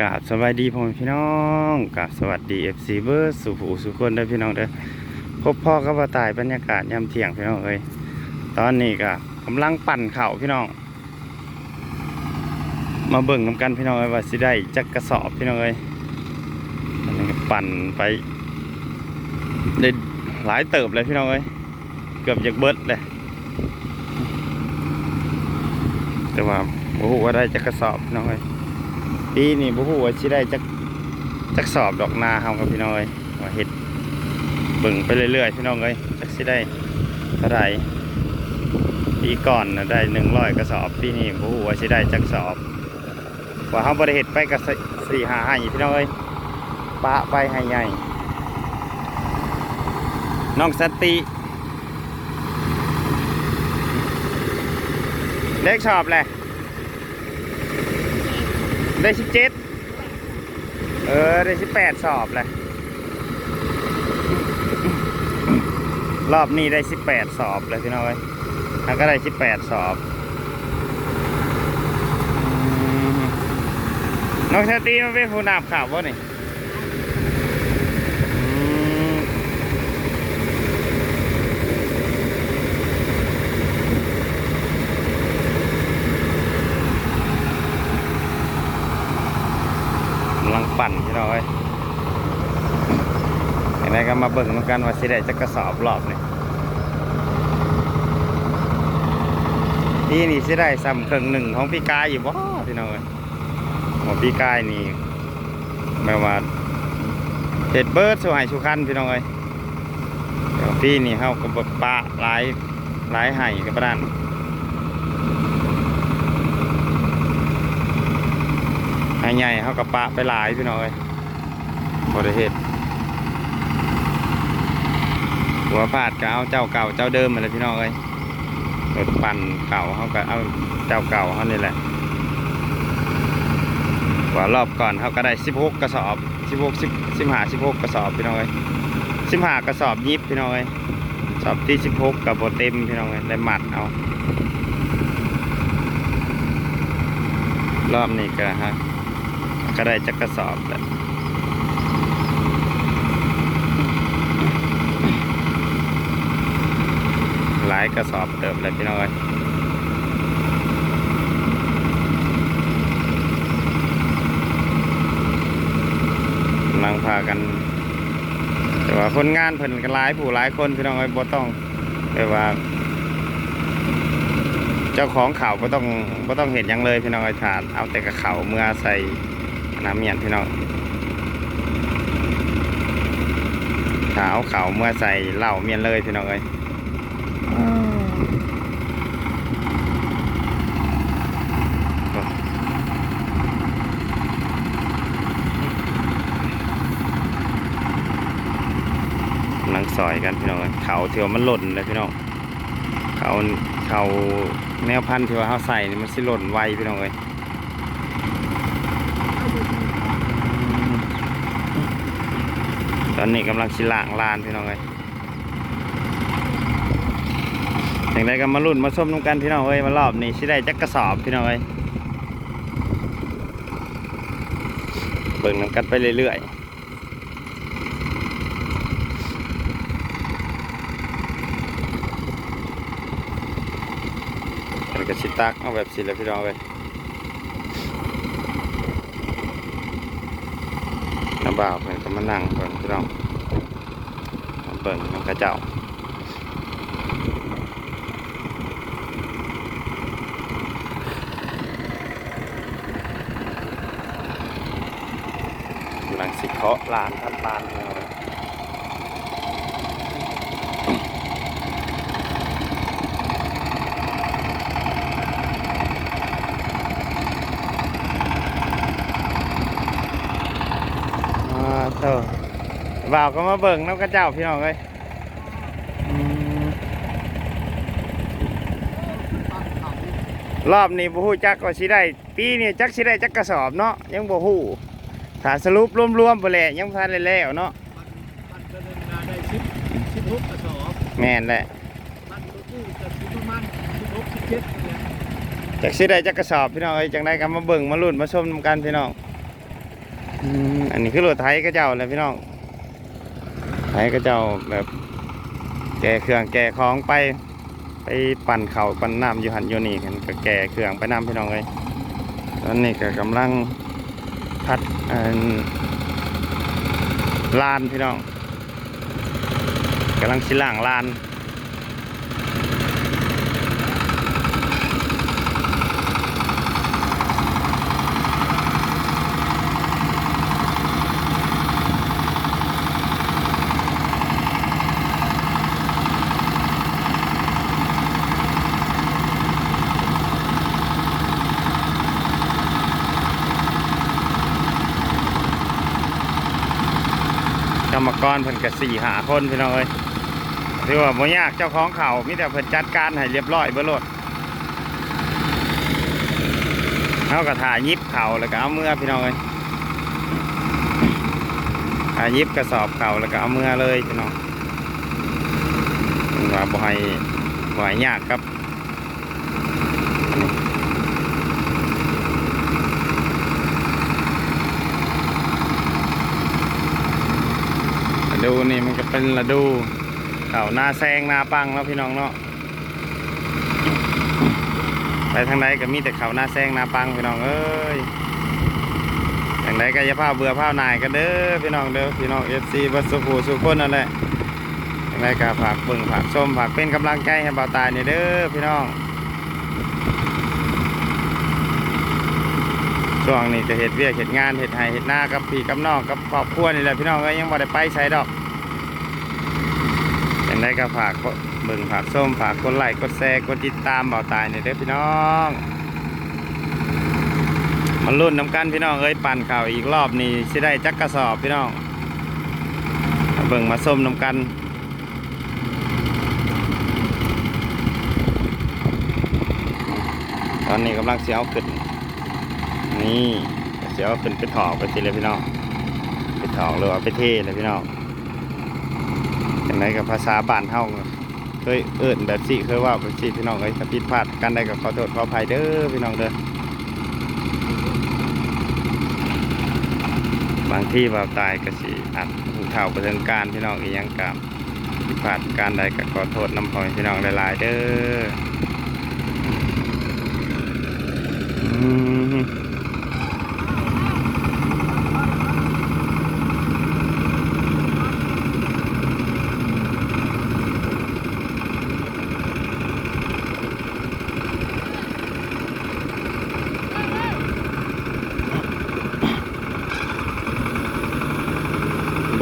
กราบสวัสดีพ่อพี่น้องกราบสวัสดีเอฟซีเบอร์สุภูสุคนเด้อพี่น้องเด้อพบพ่อกับว่าตายบรรยากาศยามเที่ยงพี่น้องเอ้ยตอนนี้ก็กำลังปั่นเข่าพี่น้อง มาเบิ่งนำกันพี่น้องเอ้ยว่าสิได้จักกระสอบพี่น้องเอ้ยปั่นไปได้หลายเติบเลยพี่น้องเอ้ยเกือบจะเบิดเลยแต่ว่าบ่ฮู้ว่าได้จักกระสอบพี่น้องเอ้ย ปีนี้บ่ฮู้ว่าสิได้จักจักสอบดอกนาเฮากับพี่น้องเอ้ยว่าเฮ็ดเบิ่งไปเรื่อยๆพี่น้องเอ้ยจักสิได้เท่าไหร่ปีก่อนน่ะได้100กระสอบปีนี้บ่ฮู้ว่าสิได้จักสอบว่าเฮาบ่ได้เฮ็ดไปก็สี่ห้าให้พี่น้องเอ้ยปะไปให้ใหญ่น้องสติเล็กชอบแหละ ได้สิบเจ็ดเออ ได้สิบแปดสอบเลยรอบนี้ได้สิบแปดสอบเลยพี่น้องเอ้ยแล้วก็ได้สิบแปดสอบ น้องชาตีมาเป็นผู้นำข่าววะนี่อืมกำลังปั่นพี่น้องเอ้ย ยังไงก็มาเบิ่งน้ำกันว่าสิได้จะกระสอบรอบนี่นี่นี่สิได้ซ้ำครึ่งหนึ่งของพี่กายอยู่บ่พี่น้องเอ้ยของพี่กายนี่แม่ว่าเห็ดเบิร์ดสวยสุขันพี่น้องเอ้ยเดี๋ยวพี่นี่เฮาก็บ่ปะหลายหลายไห้กับบ้านให้ใหญ่เขากับปะไปหลายพี่น้องเอ้ยบริเหตุ หัวพาดก็เอาเจ้าเก่าเจ้าเดิมมาเลยพี่น้องเอ้ยรถปั่นเก่าเขาก็เอาเจ้าเก่าเขานี่แหละกว่ารอบก่อนเขาก็ได้สิบหกกระสอบสิบหกสิบสิบห้าสิบหกกระสอบพี่น้องเอ้ยสิบห้ากระสอบยิบพี่น้องเอ้ยสอบที่สิบหกกับโบเต็มพี่น้องเอ้ยได้หมัดเอารอบนี้ก็ฮะก็ได้จักกระสอบแหละหลายกระสอบเติบเลยพี่น้อยกำลังพากัน แต่ว่าคนงานเพิ่นกันหลายผู้หลายคนพี่น้องเอ้ยบ่ต้องแบบว่า เจ้าของเขาบ่ต้องบ่ต้องเห็นยังเลยพี่น้องเอ้ยถาดเอาแต่กระเขาเมื่อใส่น้ำเมียนพี่น้องขาวขาเมื่อใส่เหล้าเมียนเลยพี่น้องเอ้ยกำลังซ อยกันพี่น้องเอ้ยเขาเที่ยวมันหล่นเลยพี่น้องเขาเขาแนวพันธุ์ที่ว่าเขาใส่นี่มันสิหล่นไวพี่น้องเอ้ยตอนนี้กำลังชิล่างลานพี่น้องเอ้ยอย่างไรก็มาลุ่นมาส้มน้ำกันพี่น้องเอ้ยมารอบนี้ชิได้จักกระสอบพี่น้องเอ้ยเบิ่งน้ำกันไปเรื่อยๆ กันก็ชิตักเอาแบบสิเลยพี่น้องเอ้ยน้ำบ่าวเพิ่อนก็มานั่งเพิ่อนพี่น้องมาเบิ่งน้ำกระเจ้าำลังสิเคาะลานทันลานพี่น้อ งอ่าเถอะบ่าวก็มาเบิ่งน้ำกระเจ้าพี่น้องเอ้ยอืมรอบนี้บ่ฮู้จักว่าสิได้ ปีนี้จักสิได้จักกระสอบเนาะยังบ่ฮู้ถ้าสรุปรวมๆไปแหละยังบ่ทันได้แล้วเนาะมันจะเป็นงานได้สิบสิบหกกระสอบแม่นแหละมันตัวตู้จะสิบประมาณสิบหกสิบเจ็ดเนี่ยจักสิได้จักกระสอบพี่น้องเอ้ยจังได้ก็มาเบิ่งมาลุ้นมาชมนำกันพี่น้อง อันนี้คือรถไถก็เจ้าเลยพี่น้องไถก็เจ้าแบบแก่เครื่องแก่ของไป ไปปั่นเขาปั่นน้ำอยู่หันอยู่นี่กันก็แก่เครื่องไปน้ำพี่น้องเลยตอนนี้ก็กำลังพัดลานพี่น้องกำลังชิล่างลาน มกรเพิ่นก็สี่หาคนพี่น้องเอ้ยถือว่าบ่ยากเจ้าของเขามีแต่เพิ่นจัดการให้เรียบร้อยเบิดโลดเฮาก็ถ่ายยิบเขาแล้วก็เอาเมื่อพี่น้องเอ้ยถ่ายยิบกระสอบเขาแล้วก็เอาเมื่อเลยพี่น้องเว่าบ่ให้บ่ให้ยากครับ ดูนี่มันก็เป็นฤดูเขาหน้าแซงหน้าปังแล้วพี่น้องเนาะไปทางใดก็มีแต่เขาหน้าแซงหน้าปังพี่น้องเอ้ยทางใดก็อย่าพาเบื่อพานายกันเด้อพี่น้องเด้อพี่น้องเอฟซีบัสสุภูสุคนนั่นแหละทางใดก็ฝากเบิ่งฝากชมฝากเป็นกำลังใจให้เบาตายนี่เด้อพี่น้อง ช่วงนี้จะเห็ดเวียกเห็ดงานเห็ดไห้เห็ดหน้ากับพี่กับน้องกับครอบครัวนี่แหละพี่น้องก็ยังบ่ได้ไปใช้ดอกอย่างไรก็ฝากกดเบิ่งฝากส้มฝากกดไลค์กดแชร์กดติดตามเบาตายนี่เด้อพี่น้องมันรุ่นน้ำกันพี่น้องเอ้ยปั่นข่าวอีกรอบนี่สิได้จักกระสอบพี่น้องเบิ่งมาส้มน้ำกันตอนนี้กำลังเสียเอาขึ้น นี่เสียเอาขึ้นไปถอกไปสิเลยพี่น้องไปถอกหรือว่าไปเทเลยพี่น้องอย่างไรกับภาษาบ้านเฮาเคยเอิ้นแบบสิเคยว่าแบบสิพี่น้องเอ้ยถ้าผิดพลาดกันได้ก็ขอโทษขออภัยเด้อพี่น้องเด้อบางที่ว่าตายก็สิอัดหูเข่าประเทิงการพี่น้องอีหยังกับผิดพลาดการใดก็ขอโทษน้ำพอยพี่น้องหลายๆเด้ออืม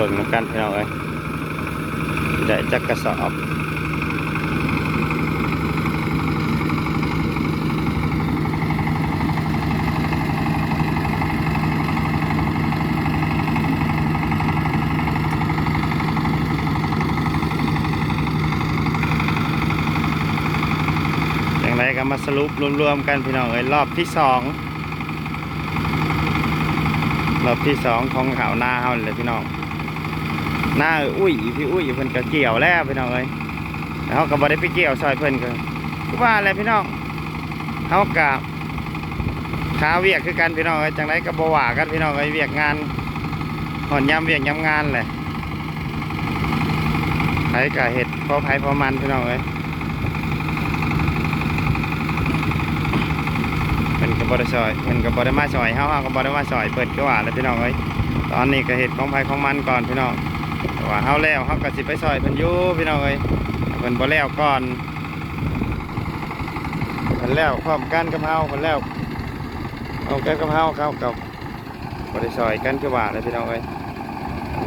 เบิ่งน้ำ กันพี่น้องเอ้ยได้จักกระสอบอย่างไรก็มาสรุปรวมๆกันพี่น้องเอ้ยรอบที่สองรอบที่สองของข่าวหน้าเฮาเลยพี่น้อง หน้าอุ้ยพี่อุ้ยเพิ่นก็เกี่ยวแล้วพี่น้องเอ้ยแล้วเขาก็บ่ได้ไปเกี่ยวซอยเพิ่นก็คือว่าอะไรพี่น้องเขากับขาเวียกคือกันพี่น้องเอ้ยจังไรก็บ่ว่ากันพี่น้องเอ้ยเวียกงานหอนยามเวียกยามงานแหละไผก็เฮ็ดพอไผพอมันพี่น้องเอ้ยเพิ่นก็บ่ได้ซอยเพิ่นก็บ่ได้มาซอยเฮาเฮาก็บ่ได้มาซอยเพิ่นก็ว่าแล้วพี่น้องเอ้ยตอนนี้ก็เฮ็ดของไผของมันก่อนพี่น้อง ว่าเฮาแล้วเฮาก็สิไปซอยเพิ่นอยู่พี่น้องเอ้ยเพิ่นบ่แล้วก่อนเพิ่นแล้วพร้อมกันกับเฮาเพิ่นแล้วเอากันกับเฮาเข้ากับบ่ได้ซอยกันคือว่าเลยพี่น้องเอ้ย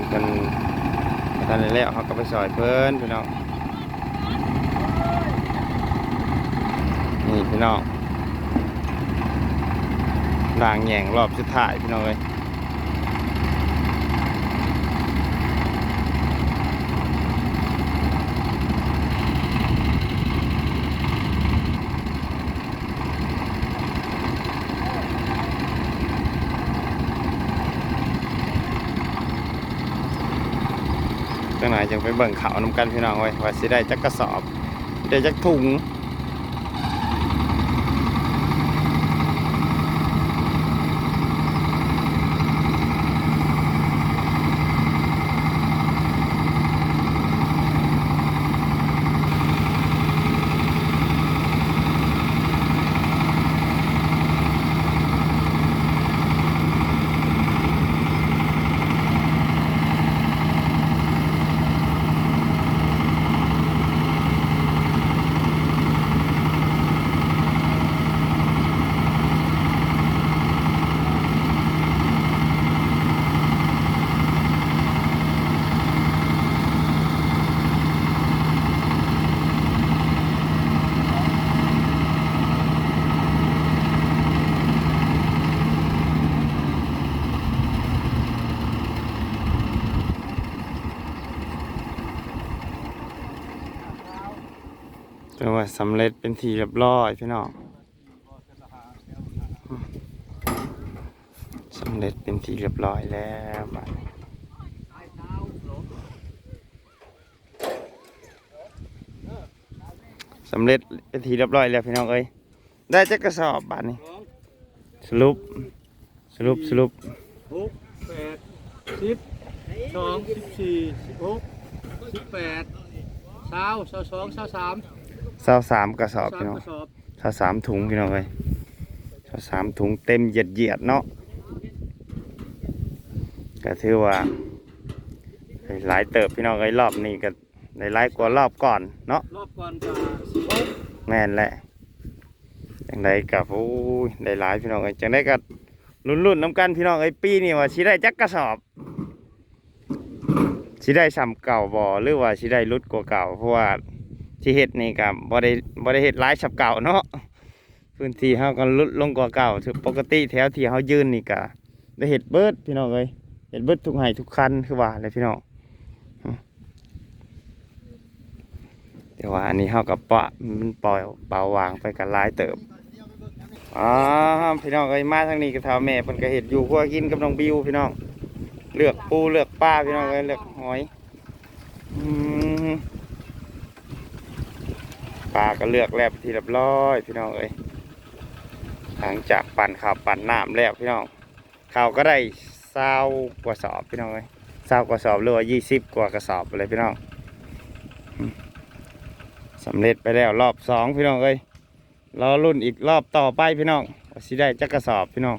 เพิ่นบ่ทันแล้วเฮาก็ไปซอยเพิ่นพี่น้องนี่พี่น้องด่างแหย่งรอบสุดท้ายพี่น้องเอ้ย จังไหนจังไปเบิ่งเขาวนำกันพี่น้องไว้ยว่าสิได้จักกระสอบได้จักถุง ว่าสำเร็จเป็นทีเรียบร้อยพี่น้องสำเร็จเป็นทีเรียบร้อยแล้วบัดสำเร็จเป็นทีเรียบร้อยแล้วพี่น้องเอ้ยได้จักกระสอบบัดนี้สองสรุปสรุปสรุปหกแปดสิบสองสิบสี่สิบหกสิบแปดเช้าเช้าสองเช้าสาม เศร้าสามกระสอบสามพี่น้องกระสอบเศร้าสามถุงพี่น้องเอ้ยเศร้าสามถุงเต็มเหยียดเหยียดๆเนาะก็ถือว่าหลายเติบพี่น้องเอ้ยรอบนี้ก็ได้หลายกว่ารอบก่อนเนาะรอบก่อนจะสิบหกแม่นแหละจังไดกับโอ้ยได้หลายพี่น้องเอ้ยจังไดกับรุ่นๆน้ำกันพี่น้องเอ้ยปีนี้ว่าสิได้จักกระสอบสิได้ซ้ำเก่าบ่หรือว่าสิได้ลุดกว่าเก่าเพราะว่า ที่เฮ็ดนี่ก็บ่ได้บ่ได้เฮ็ดหลายซ้ำเก่าเนาะพื้นที่เฮาก็ลดลงกว่าเก่าถึงปกติแถวที่เฮายืนนี่ก็ได้เฮ็ดเบิดพี่น้องเอ้ยเฮ็ดเบิดทุกไห้ทุกคันคือว่าเลยพี่น้องแต่ว่าอันนี้เฮากับปะมันปล่อยเบาวางไปกันหลายเติบอ๋อพี่น้องเอ้ยมาทางนี้ก็เท่าแม่เพิ่นก็เฮ็ดอยู่ครัวกินกับน้องบิวพี่น้องเลือกปูเลือกปลาพี่น้องเอ้ยเลือกหอยอืม ปลาก็เลือกแล้วที่เรียบร้อยพี่น้องเอ้ยหลังจากปั่นข้าวปั่นน้ำแล้วพี่น้องข้าวก็ได้เศร้ากว่าสอบพี่น้องเอ้ยเศร้ากว่าสอบหรือว่ายี่สิบกว่ากระสอบเลยพี่น้องสำเร็จไปแล้วรอบสองพี่น้องเอ้ยรอรุ่นอีกรอบต่อไปพี่น้องสิได้จักกระสอบพี่น้อง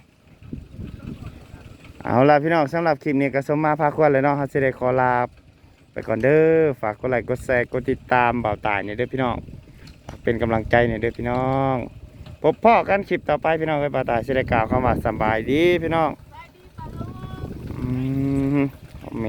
เอาล่ะพี่น้องสำหรับคลิปนี้ก็สมมาพาควรเลยเนาะเขาจะได้ขอลาไปก่อนเด้อฝากกดไลค์กดแชร์กดติดตามเบาตายเนี่ยเด้อพี่น้อง เป็นกำลังใจเนี่ยเด้อพี่น้องพบพ่อกันคลิปต่อไปพี่น้องไปปาตายสิได้กล่าวคำว่าสบายดีพี่น้องอืมโอเค